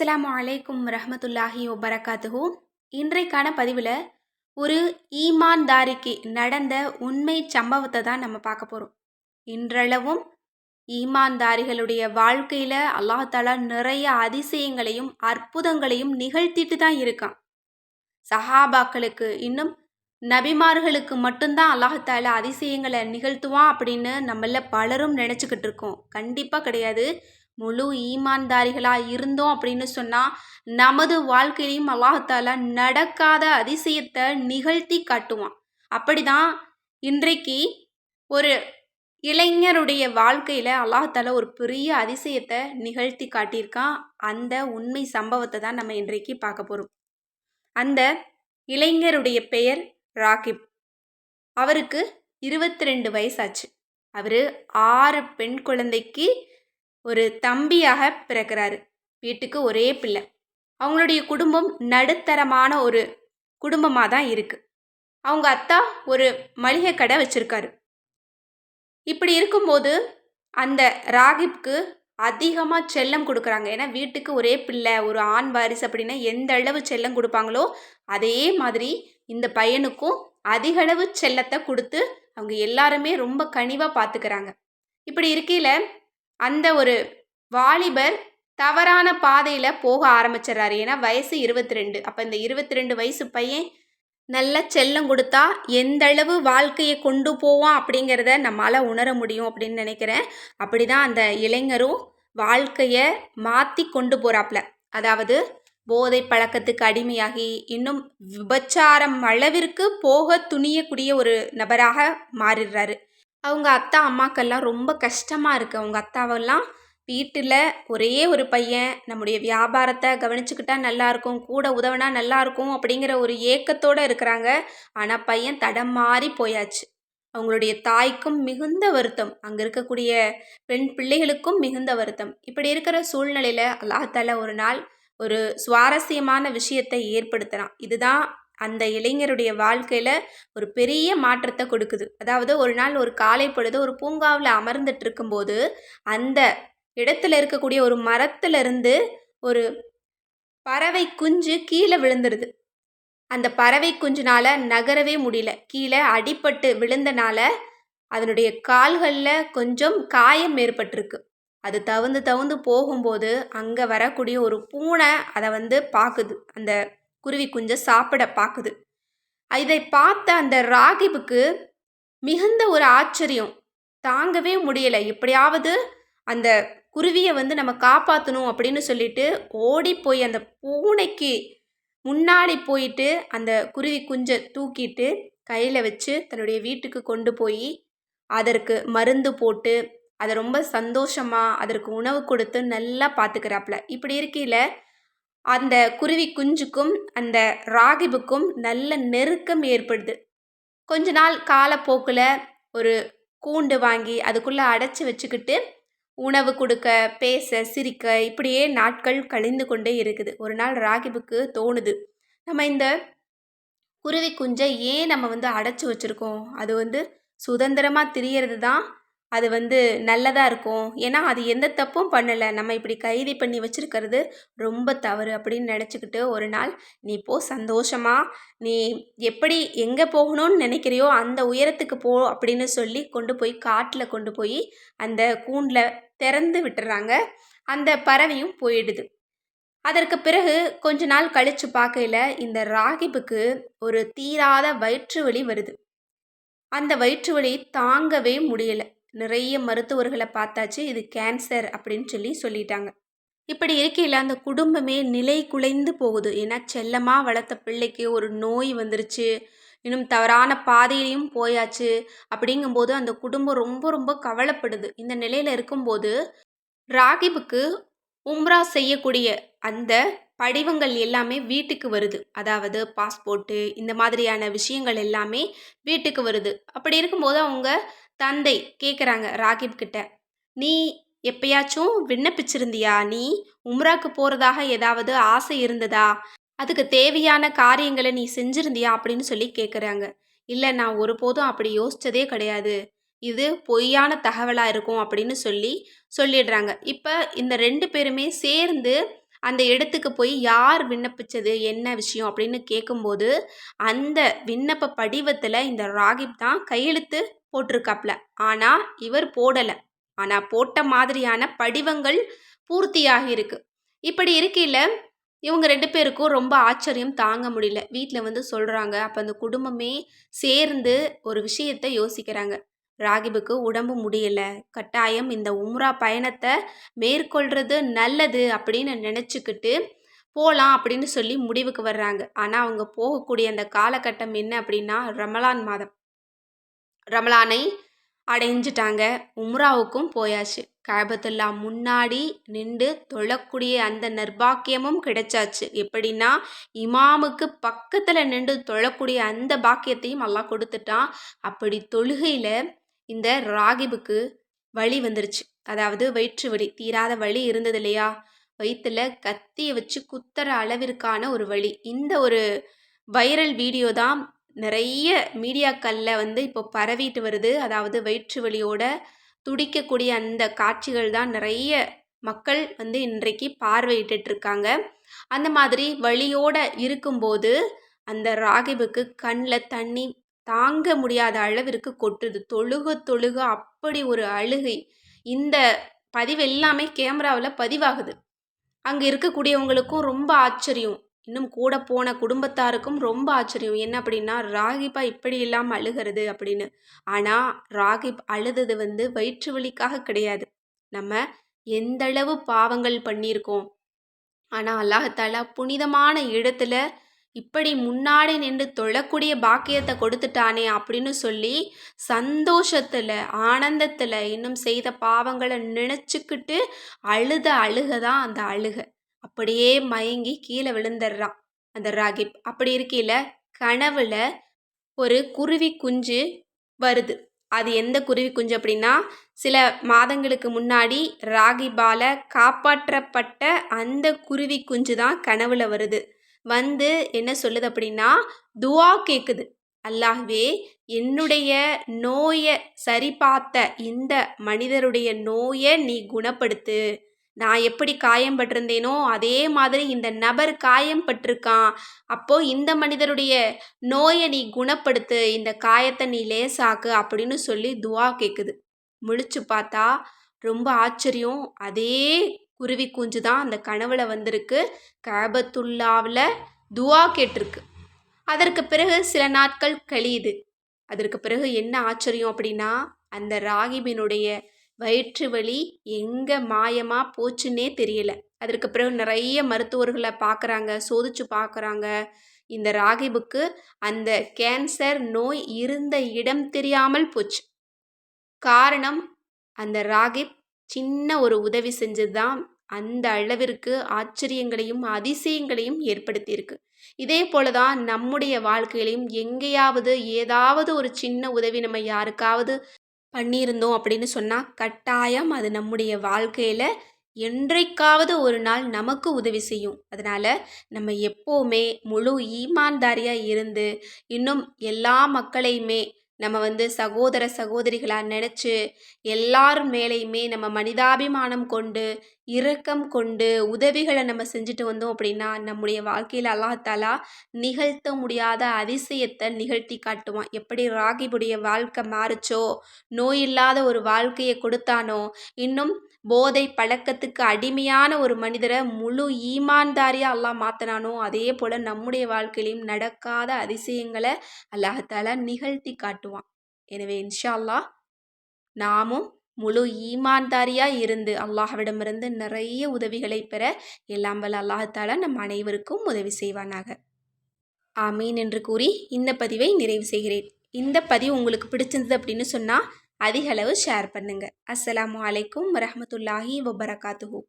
அஸ்லாம் அலைக்கும் ரஹமத்துல்லாஹி ஒபரகாத்துஹூ இன்றைக்கான பதிவில் ஒரு ஈமான்தாரிக்கு நடந்த உண்மை சம்பவத்தை தான் நம்ம பார்க்க போகிறோம் இன்றளவும் ஈமான்தாரிகளுடைய வாழ்க்கையில் அல்லாஹாலா நிறைய அதிசயங்களையும் அற்புதங்களையும் நிகழ்த்திட்டு தான் இருக்கான். சஹாபாக்களுக்கு இன்னும் நபிமார்களுக்கு மட்டும்தான் அல்லாஹால அதிசயங்களை நிகழ்த்துவான் அப்படின்னு நம்மள பலரும் நினச்சிக்கிட்டு இருக்கோம். கண்டிப்பாக கிடையாது. முழு ஈமான்தாரிகளாக இருந்தோம் அப்படின்னு சொன்னால் நமது வாழ்க்கையிலையும் அல்லாஹாலா நடக்காத அதிசயத்தை நிகழ்த்தி காட்டுவான். அப்படி தான் இன்றைக்கு ஒரு இளைஞருடைய வாழ்க்கையில் அல்லாஹாலா ஒரு பெரிய அதிசயத்தை நிகழ்த்தி காட்டியிருக்கான். அந்த உண்மை சம்பவத்தை தான் நம்ம இன்றைக்கு பார்க்க போகிறோம் அந்த இளைஞருடைய பெயர் ராகிப். அவருக்கு இருபத்தி ரெண்டு வயசாச்சு. அவர் ஆறு பெண் குழந்தைக்கு ஒரு தம்பியாக பிறக்கிறாரு. வீட்டுக்கு ஒரே பிள்ளை. அவங்களுடைய குடும்பம் நடுத்தரமான ஒரு குடும்பமாக தான் இருக்குது அவங்க அத்தா ஒரு மளிகை கடை வச்சுருக்காரு. இப்படி இருக்கும்போது அந்த ராகிப்க்கு அதிகமாக செல்லம் கொடுக்குறாங்க. ஏன்னா வீட்டுக்கு ஒரே பிள்ளை ஒரு ஆண் வாரிசு அப்படின்னா எந்த அளவு செல்லம் கொடுப்பாங்களோ அதே மாதிரி இந்த பையனுக்கும் அதிக அளவு செல்லத்தை கொடுத்து அவங்க எல்லாருமே ரொம்ப கனிவாக பார்த்துக்கிறாங்க இப்படி இருக்கையில் அந்த ஒரு வாலிபர் தவறான பாதையில் போக ஆரம்பிச்சிடறாரு. ஏன்னா வயசு இருபத்தி ரெண்டு அப்போ இந்த இருபத்தி ரெண்டு வயசு பையன் நல்ல செல்லம் கொடுத்தா எந்த அளவு வாழ்க்கையை கொண்டு போவான் அப்படிங்கிறத நம்மளால் உணர முடியும் அப்படின்னு நினைக்கிறேன். அப்படி தான் அந்த இளைஞரும் வாழ்க்கையை மாற்றி கொண்டு போகிறாப்புல அதாவது போதை பழக்கத்துக்கு அடிமையாகி இன்னும் விபச்சாரம் அளவிற்கு போக துணியக்கூடிய ஒரு நபராக மாறிடுறாரு. அவங்க அத்தா அம்மாக்கெல்லாம் ரொம்ப கஷ்டமாக இருக்குது அவங்க அத்தாவெல்லாம் வீட்டில் ஒரே ஒரு பையன். நம்முடைய வியாபாரத்தை கவனிச்சுக்கிட்டா நல்லாயிருக்கும் கூட உதவினா நல்லாயிருக்கும் அப்படிங்கிற ஒரு ஏக்கத்தோடு இருக்கிறாங்க. ஆனால் பையன் தடம் மாறி போயாச்சு. அவங்களுடைய தாய்க்கும் மிகுந்த வருத்தம். அங்கே இருக்கக்கூடிய பெண் பிள்ளைகளுக்கும் மிகுந்த வருத்தம். இப்படி இருக்கிற சூழ்நிலையில் அல்லாஹால ஒரு நாள் ஒரு சுவாரஸ்யமான விஷயத்தை ஏற்படுத்துகிறான் இதுதான் அந்த இளைஞருடைய வாழ்க்கையில் ஒரு பெரிய மாற்றத்தை கொடுக்குது. அதாவது ஒரு நாள் ஒரு காலை பொழுது ஒரு பூங்காவில் அமர்ந்துட்டு இருக்கும்போது அந்த இடத்துல இருக்கக்கூடிய ஒரு மரத்துலேருந்து ஒரு பறவை குஞ்சு கீழே விழுந்துருது. அந்த பறவை குஞ்சுனால் நகரவே முடியல. கீழே அடிப்பட்டு விழுந்தனால அதனுடைய கால்களில் கொஞ்சம் காயம் ஏற்பட்டிருக்கு. அது தவுந்து தவுந்து போகும்போது அங்கே வரக்கூடிய ஒரு பூனை அதை வந்து பார்க்குது அந்த குருவி குஞ்சை சாப்பிட பார்க்குது. இதை பார்த்த அந்த ராகிபுக்கு மிகுந்த ஒரு ஆச்சரியம். தாங்கவே முடியலை. எப்படியாவது அந்த குருவியை வந்து நம்ம காப்பாற்றணும் அப்படின்னு சொல்லிட்டு ஓடி போய் அந்த பூனைக்கு முன்னாடி போயிட்டு அந்த குருவி குஞ்சை தூக்கிட்டு கையில் வச்சு தன்னுடைய வீட்டுக்கு கொண்டு போய் அதற்கு மருந்து போட்டு அதை ரொம்ப சந்தோஷமாக அதற்கு உணவு கொடுத்து நல்லா பார்த்துக்கிறாப்புல. இப்படி இருக்கையில் அந்த குருவி குஞ்சுக்கும் அந்த ராகிபுக்கும் நல்ல நெருக்கம் ஏற்படுது. கொஞ்ச நாள் காலப்போக்கில் ஒரு கூண்டு வாங்கி அதுக்குள்ளே அடைச்சி வச்சுக்கிட்டு உணவு கொடுக்க பேச சிரிக்க இப்படியே நாட்கள் கழிந்து கொண்டே இருக்குது. ஒரு நாள் ராகிபுக்கு தோணுது. நம்ம இந்த குருவி குஞ்சை ஏன் நம்ம வந்து அடைச்சி வச்சுருக்கோம்? அது வந்து சுதந்திரமாக திரியறது தான் அது வந்து நல்லதாக இருக்கும். ஏன்னா அது எந்த தப்பும் பண்ணலை. நம்ம இப்படி கைதி பண்ணி வச்சுருக்கிறது ரொம்ப தவறு அப்படின்னு நினச்சிக்கிட்டு ஒரு நாள் நீ போ சந்தோஷமாக நீ எப்படி எங்கே போகணும்னு நினைக்கிறியோ அந்த உயரத்துக்கு போ அப்படின்னு சொல்லி கொண்டு போய் காட்டில் கொண்டு போய் அந்த கூண்டில் திறந்து விட்டுறாங்க. அந்த பறவையும் போயிடுது. அதற்கு பிறகு கொஞ்ச நாள் கழித்து பார்க்கையில் இந்த ராகிபுக்கு ஒரு தீராத வயிற்று வலி வருது. அந்த வயிற்று வலி தாங்கவே முடியலை. நிறைய மருத்துவர்களை பார்த்தாச்சு இது கேன்சர் அப்படின்னு சொல்லி சொல்லிட்டாங்க. இப்படி இருக்கையில் அந்த குடும்பமே நிலை குலைந்து போகுது. ஏன்னா செல்லமாக வளர்த்த பிள்ளைக்கு ஒரு நோய் வந்துருச்சு. இன்னும் தவறான பாதையிலையும் போயாச்சு. அப்படிங்கும்போது அந்த குடும்பம் ரொம்ப ரொம்ப கவலைப்படுது. இந்த நிலையில் இருக்கும்போது ராகிபுக்கு உம்ரா செய்யக்கூடிய அந்த படிவங்கள் எல்லாமே வீட்டுக்கு வருது. அதாவது பாஸ்போர்ட்டு இந்த மாதிரியான விஷயங்கள் எல்லாமே வீட்டுக்கு வருது. அப்படி இருக்கும்போது அவங்க தந்தை கேட்குறாங்க ராகிப் கிட்ட. நீ எப்பயாச்சும் விண்ணப்பிச்சிருந்தியா? நீ உம்ராக்கு போகிறதாக ஏதாவது ஆசை இருந்ததா? அதுக்கு தேவையான காரியங்களை நீ செஞ்சிருந்தியா? அப்படின்னு சொல்லி கேட்குறாங்க இல்லை நான் ஒருபோதும் அப்படி யோசித்ததே கிடையாது. இது பொய்யான தகவலாக இருக்கும் அப்படின்னு சொல்லி சொல்லிடுறாங்க. இப்போ இந்த ரெண்டு பேருமே சேர்ந்து அந்த இடத்துக்கு போய் யார் விண்ணப்பிச்சது என்ன விஷயம் அப்படின்னு கேட்கும்போது அந்த விண்ணப்ப படிவத்தில் இந்த ராகிப் தான் கையெழுத்து போட்டிருக்காப்ல. ஆனால் இவர் போடலை. ஆனால் போட்ட மாதிரியான படிவங்கள் பூர்த்தியாகி இருக்கு. இப்படி இருக்கையில் இவங்க ரெண்டு பேருக்கும் ரொம்ப ஆச்சரியம் தாங்க முடியல. வீட்டில் வந்து சொல்கிறாங்க அப்போ அந்த குடும்பமே சேர்ந்து ஒரு விஷயத்தை யோசிக்கிறாங்க. ராகிபுக்கு உடம்பு முடியலை. கட்டாயம் இந்த உம்ரா பயணத்தை மேற்கொள்கிறது நல்லது அப்படின்னு நினச்சிக்கிட்டு போகலாம் அப்படின்னு சொல்லி முடிவுக்கு வர்றாங்க. ஆனால் அவங்க போகக்கூடிய அந்த காலகட்டம் என்ன அப்படின்னா ரமலான் மாதம். ரமலானை அடைஞ்சிட்டாங்க. உம்ராவுக்கும் போயாச்சு. காபத்துல்லா முன்னாடி நின்று தொழக்கூடிய அந்த நர்பாக்கியமும் கிடைச்சாச்சு. எப்படின்னா இமாமுக்கு பக்கத்தில் நின்று தொழக்கூடிய அந்த பாக்கியத்தையும் எல்லாம் கொடுத்துட்டான். அப்படி தொழுகையில் இந்த ராகிபுக்கு வலி வந்துருச்சு. அதாவது வயிற்று வலி தீராத வழி இருந்தது இல்லையா வயிற்றுல கத்தியை வச்சு குத்துற அளவிற்கான ஒரு வழி இந்த ஒரு வைரல் வீடியோ தான் நிறைய மீடியாக்களில் வந்து இப்போ பரவிட்டு வருது. அதாவது வயிற்று வலியோட துடிக்கக்கூடிய அந்த காட்சிகள் தான் நிறைய மக்கள் வந்து இன்றைக்கு பார்வையிட்டு இருக்காங்க அந்த மாதிரி வழியோட இருக்கும்போது அந்த ராகிபுக்கு கண்ணில் தண்ணி தாங்க முடியாத அளவிற்கு கொட்டுது. தொழுக தொழுக அப்படி ஒரு அழுகை. இந்த பதிவு எல்லாமே கேமராவில் பதிவாகுது. அங்கே இருக்கக்கூடியவங்களுக்கும் ரொம்ப ஆச்சரியம். இன்னும் கூட போன குடும்பத்தாருக்கும் ரொம்ப ஆச்சரியம். என்ன அப்படின்னா ராகிபா இப்படி இல்லாமல் அழுகிறது அப்படின்னு. ஆனால் ராகிப் அழுதது வந்து வயிற்று வலிக்காக கிடையாது. நம்ம எந்தளவு பாவங்கள் பண்ணியிருக்கோம். ஆனால் அல்லாஹாலா புனிதமான இடத்துல இப்படி முன்னாடி நின்று தொழக்கூடிய பாக்கியத்தை கொடுத்துட்டானே அப்படின்னு சொல்லி சந்தோஷத்தில் ஆனந்தத்தில் இன்னும் செய்த பாவங்களை நினச்சிக்கிட்டு அழுத அழுக தான் அந்த அழுக. அப்படியே மயங்கி கீழே விழுந்துடுறான் அந்த ராகிப். அப்படி இருக்கையில் கனவுல ஒரு குருவி குஞ்சு வருது. அது எந்த குருவி குஞ்சு அப்படின்னா சில மாதங்களுக்கு முன்னாடி ராகிபால காப்பாற்றப்பட்ட அந்த குருவி குஞ்சு தான் கனவுல வருது. வந்து என்ன சொல்லுது அப்படின்னா துவா கேட்குது அல்லாஹ்வே என்னுடைய நோயை சரி பார்த்த இந்த மனிதருடைய நோயை நீ குணப்படுத்து. நான் எப்படி காயம்பட்டிருந்தேனோ அதே மாதிரி இந்த நபர் காயம்பட்டிருக்கான் அப்போது இந்த மனிதருடைய நோயை நீ குணப்படுத்து இந்த காயத்தை நீ லேசாக்கு அப்படின்னு சொல்லி துவா கேட்குது முழிச்சு பார்த்தா ரொம்ப ஆச்சரியம். அதே குருவி குஞ்சு தான் அந்த கனவுல வந்திருக்கு. கேபத்துல்லாவில் துவா கேட்டிருக்கு. அதற்கு பிறகு சில நாட்கள் கழியுது. அதற்கு பிறகு என்ன ஆச்சரியம் அப்படின்னா அந்த ராகிபினுடைய வயிற்று வலி எங்கே மாயமாக போச்சுன்னே தெரியல. அதற்கு பிறகு நிறைய மருத்துவர்களை பார்க்குறாங்க சோதிச்சு பார்க்குறாங்க. இந்த ராகிபுக்கு அந்த கேன்சர் நோய் இருந்த இடம் தெரியாமல் போச்சு. காரணம் அந்த ராகிப் சின்ன ஒரு உதவி செஞ்சது தான் அந்த அளவிற்கு ஆச்சரியங்களையும் அதிசயங்களையும் ஏற்படுத்தியிருக்கு. இதே போல தான் நம்முடைய வாழ்க்கையிலையும் எங்கேயாவது ஏதாவது ஒரு சின்ன உதவி நம்ம யாருக்காவது பண்ணியிருந்தோம் அப்படின்னு சொன்னால் கட்டாயம் அது நம்முடைய வாழ்க்கையில் என்றைக்காவது ஒரு நாள் நமக்கு உதவி செய்யும். அதனால் நம்ம எப்போவுமே முழு ஈமான்தாரியாக இருந்து இன்னும் எல்லா மக்களையுமே நம்ம வந்து சகோதர சகோதரிகளாக நினச்சி எல்லார் மேலேயுமே நம்ம மனிதாபிமானம் கொண்டு இரக்கம் கொண்டு உதவிகளை நம்ம செஞ்சுட்டு வந்தோம் அப்படின்னா நம்முடைய வாழ்க்கையில் அல்லாஹாலா நிகழ்த்த முடியாத அதிசயத்தை நிகழ்த்தி காட்டுவான். எப்படி ராகிபுடைய வாழ்க்கை மாறுச்சோ நோய் இல்லாத ஒரு வாழ்க்கையை கொடுத்தானோ இன்னும் போதை பழக்கத்துக்கு அடிமையான ஒரு மனிதரை முழு ஈமான்தாரியாக அல்லாஹ் மாற்றினானோ அதே போல் நம்முடைய வாழ்க்கையிலையும் நடக்காத அதிசயங்களை அல்லாஹாலா நிகழ்த்தி காட்டுவான். எனவே இன்ஷா அல்லாஹ் நாமும் முழு ஈமான்தாரியாக இருந்து அல்லாஹ்விடமிருந்து நிறைய உதவிகளை பெற எல்லாம் வல்ல அல்லாஹால நம் அனைவருக்கும் உதவி செய்வானாக. ஆமீன் என்று கூறி இந்த பதிவை நிறைவு செய்கிறேன். இந்த பதிவு உங்களுக்கு பிடிச்சிருந்தது அப்படின்னு சொன்னால் அதிகளவு ஷேர் பண்ணுங்கள் அஸ்லாம் வலைக்கம் வரமத்துல்லாஹி வபரகாத்துஹூ.